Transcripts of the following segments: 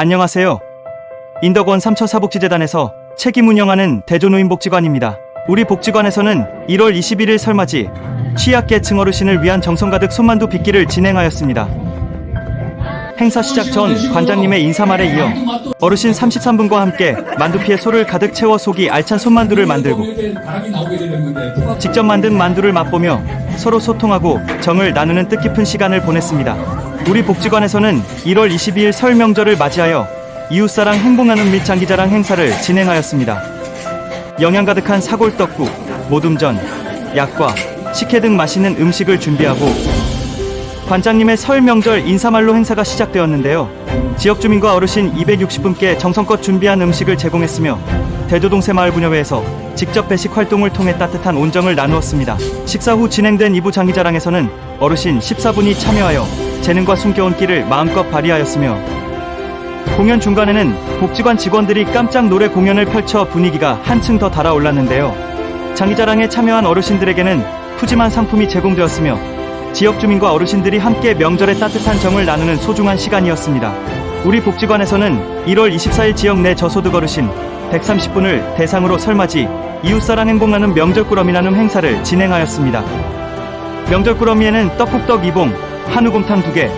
안녕하세요. 인덕원 삼처사복지재단에서 책임 운영하는 대조노인복지관입니다. 우리 복지관에서는 1월 21일 설맞이 취약계층 어르신을 위한 정성 가득 손만두 빚기를 진행하였습니다. 행사 시작 전 관장님의 인사말에 이어 어르신 33분과 함께 만두피에 소를 가득 채워 속이 알찬 손만두를 만들고 직접 만든 만두를 맛보며 서로 소통하고 정을 나누는 뜻깊은 시간을 보냈습니다. 우리 복지관에서는 1월 22일 설 명절을 맞이하여 이웃사랑 행복나눔 및 장기자랑 행사를 진행하였습니다. 영양 가득한 사골떡국, 모둠전, 약과, 식혜 등 맛있는 음식을 준비하고 관장님의 설 명절 인사말로 행사가 시작되었는데요. 지역 주민과 어르신 260분께 정성껏 준비한 음식을 제공했으며 대조동세 마을 분여회에서 직접 배식 활동을 통해 따뜻한 온정을 나누었습니다. 식사 후 진행된 2부 장기자랑에서는 어르신 14분이 참여하여 재능과 숨겨온 끼를 마음껏 발휘하였으며 공연 중간에는 복지관 직원들이 깜짝 노래 공연을 펼쳐 분위기가 한층 더 달아올랐는데요. 장기자랑에 참여한 어르신들에게는 푸짐한 상품이 제공되었으며 지역 주민과 어르신들이 함께 명절의 따뜻한 정을 나누는 소중한 시간이었습니다. 우리 복지관에서는 1월 24일 지역 내 저소득 어르신 130분을 대상으로 설맞이 이웃사랑 행복나눔 명절 꾸러미 나눔 행사를 진행하였습니다. 명절 꾸러미에는 떡국떡 2봉, 한우곰탕 2개,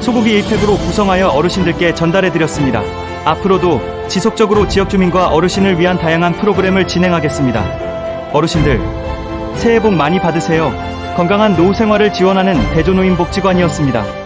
소고기 1팩으로 구성하여 어르신들께 전달해 드렸습니다. 앞으로도 지속적으로 지역 주민과 어르신을 위한 다양한 프로그램을 진행하겠습니다. 어르신들, 새해 복 많이 받으세요. 건강한 노후 생활을 지원하는 대조노인 복지관이었습니다.